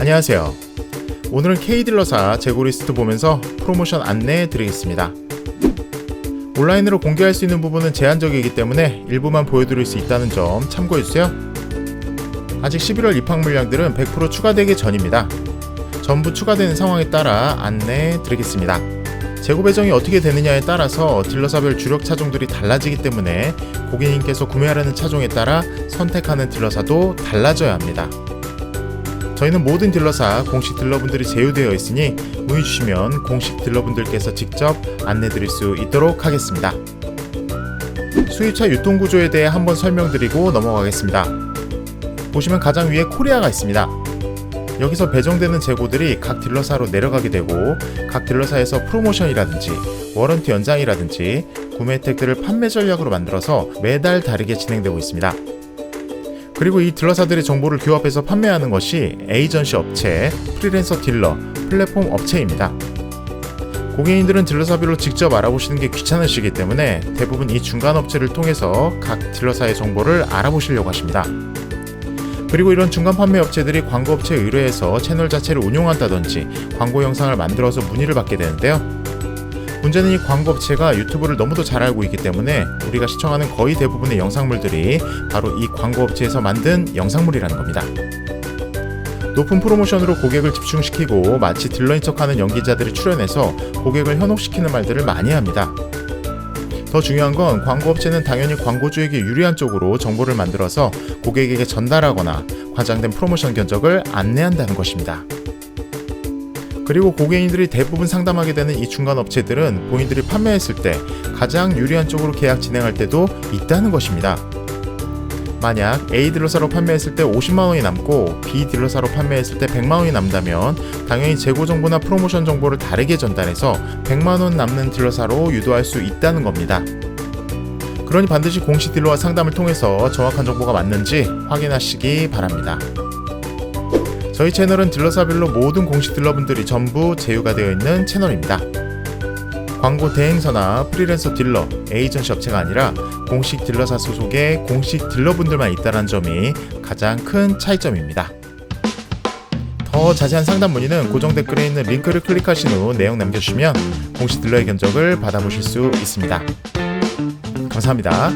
안녕하세요. 오늘은 K딜러사 재고 리스트 보면서 프로모션 안내해 드리겠습니다. 온라인으로 공개할 수 있는 부분은 제한적이기 때문에 일부만 보여드릴 수 있다는 점 참고해주세요. 아직 11월 입학 물량들은 100% 추가되기 전입니다. 전부 추가되는 상황에 따라 안내해 드리겠습니다. 재고 배정이 어떻게 되느냐에 따라서 딜러사별 주력 차종들이 달라지기 때문에 고객님께서 구매하려는 차종에 따라 선택하는 딜러사도 달라져야 합니다. 저희는 모든 딜러사 공식 딜러분들이 제휴되어 있으니 문의 주시면 공식 딜러분들께서 직접 안내 드릴 수 있도록 하겠습니다. 수입차 유통 구조에 대해 한번 설명드리고 넘어가겠습니다. 보시면 가장 위에 코리아가 있습니다. 여기서 배정되는 재고들이 각 딜러사로 내려가게 되고 각 딜러사에서 프로모션이라든지 워런티 연장이라든지 구매 혜택들을 판매 전략으로 만들어서 매달 다르게 진행되고 있습니다. 그리고 이 딜러사들의 정보를 규합해서 판매하는 것이 에이전시 업체, 프리랜서 딜러, 플랫폼 업체입니다. 고객님들은 딜러사별로 직접 알아보시는 게 귀찮으시기 때문에 대부분 이 중간 업체를 통해서 각 딜러사의 정보를 알아보시려고 하십니다. 그리고 이런 중간 판매 업체들이 광고 업체에 의뢰해서 채널 자체를 운영한다든지 광고 영상을 만들어서 문의를 받게 되는데요. 문제는 이 광고 업체가 유튜브를 너무도 잘 알고 있기 때문에 우리가 시청하는 거의 대부분의 영상물들이 바로 이 광고 업체에서 만든 영상물이라는 겁니다. 높은 프로모션으로 고객을 집중시키고 마치 딜러인 척하는 연기자들이 출연해서 고객을 현혹시키는 말들을 많이 합니다. 더 중요한 건 광고 업체는 당연히 광고주에게 유리한 쪽으로 정보를 만들어서 고객에게 전달하거나 과장된 프로모션 견적을 안내한다는 것입니다. 그리고 고객님들이 대부분 상담하게 되는 이 중간 업체들은 본인들이 판매했을 때 가장 유리한 쪽으로 계약 진행할 때도 있다는 것입니다. 만약 A 딜러사로 판매했을 때 50만 원이 남고 B 딜러사로 판매했을 때 100만 원이 남다면 당연히 재고 정보나 프로모션 정보를 다르게 전달해서 100만 원 남는 딜러사로 유도할 수 있다는 겁니다. 그러니 반드시 공식 딜러와 상담을 통해서 정확한 정보가 맞는지 확인하시기 바랍니다. 저희 채널은 딜러사별로 모든 공식 딜러분들이 전부 제휴가 되어 있는 채널입니다. 광고 대행사나 프리랜서 딜러, 에이전시 업체가 아니라 공식 딜러사 소속의 공식 딜러분들만 있다는 점이 가장 큰 차이점입니다. 더 자세한 상담 문의는 고정 댓글에 있는 링크를 클릭하신 후 내용 남겨주시면 공식 딜러의 견적을 받아보실 수 있습니다. 감사합니다.